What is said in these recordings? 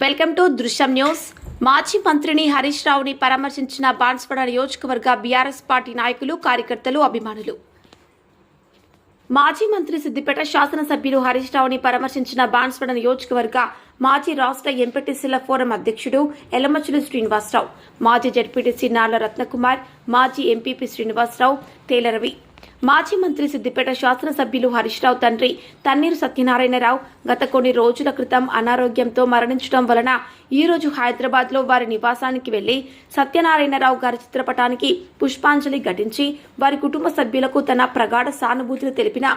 Welcome to దృశ్యం news. మాజీ మంత్రిని హరీష్ రావుని పరామర్శించిన బాన్స్వాడ నియోజకవర్గ బీఆర్ఎస్ పార్టీ నాయకులు కార్యకర్తలు అభిమానులు. మాజీ మంత్రి సిద్దిపేట శాసనసభ్యులు హరీష్ రావుని పరామర్శించిన బాన్స్వాడ నియోజకవర్గ మాజీ రాష్ట్ర ఎంపీటీసీల ఫోరం అధ్యక్షుడు ఎల్లమచ్చులు శ్రీనివాసరావు మాజీ జడ్పీటీసీ నార్ల రత్నకుమార్ మాజీ ఎంపీపీ శ్రీనివాసరావు తేలరవి. మాజీ మంత్రి సిద్దిపేట శాసనసభ్యులు హరీష్రావు తండ్రి తన్నీరు సత్యనారాయణరావు గత కొన్ని రోజుల క్రితం అనారోగ్యంతో మరణించడం వలన ఈ రోజు హైదరాబాద్లో వారి నివాసానికి వెళ్ళి సత్యనారాయణరావు గారి చిత్రపటానికి పుష్పాంజలి ఘటించి వారి కుటుంబ సభ్యులకు తన ప్రగాఢ సానుభూతిని తెలిపిన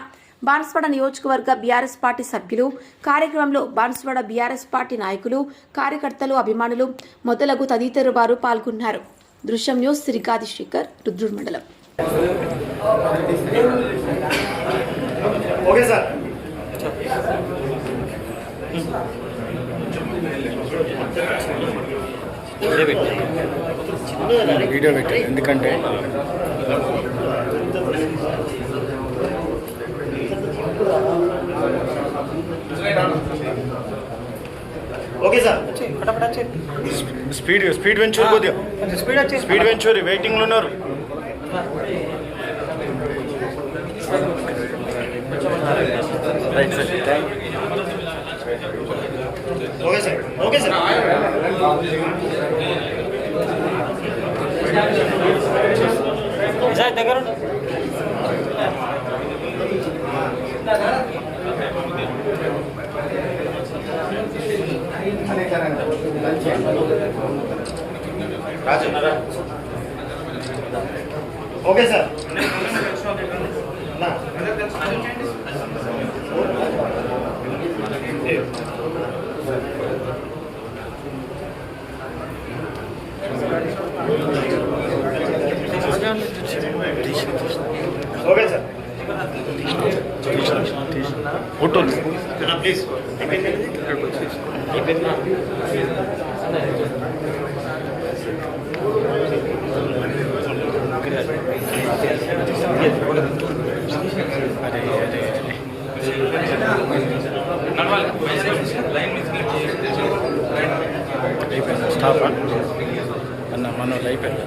బాన్స్వాడ నియోజకవర్గ బీఆర్ఎస్ పార్టీ సభ్యులు కార్యక్రమంలో బాన్స్వాడ బీఆర్ఎస్ పార్టీ నాయకులు కార్యకర్తలు అభిమానులు మొదలగు తదితరులు వారు పాల్గొన్నారు. దృశ్యం న్యూస్ శ్రీకాది శేఖర్ రుద్రుడు మండలం. Okay sir. వీడియో పెట్టాను ఎందుకంటే ఓకే సార్. స్పీడ్ స్పీడ్ వెంచూరు కొద్దిగా. స్పీడ్ వచ్చి స్పీడ్ వెంచూరి వెయిటింగ్లో ఉన్నారు. Right sir okay sir okay sir sir దగ్గర. రాజు. ఓకే సార్ ఫోటోలు ప్లీజ్ అరే అరే అరే అయిపోయింది స్టాప్ అన్న మన అయిపోయింది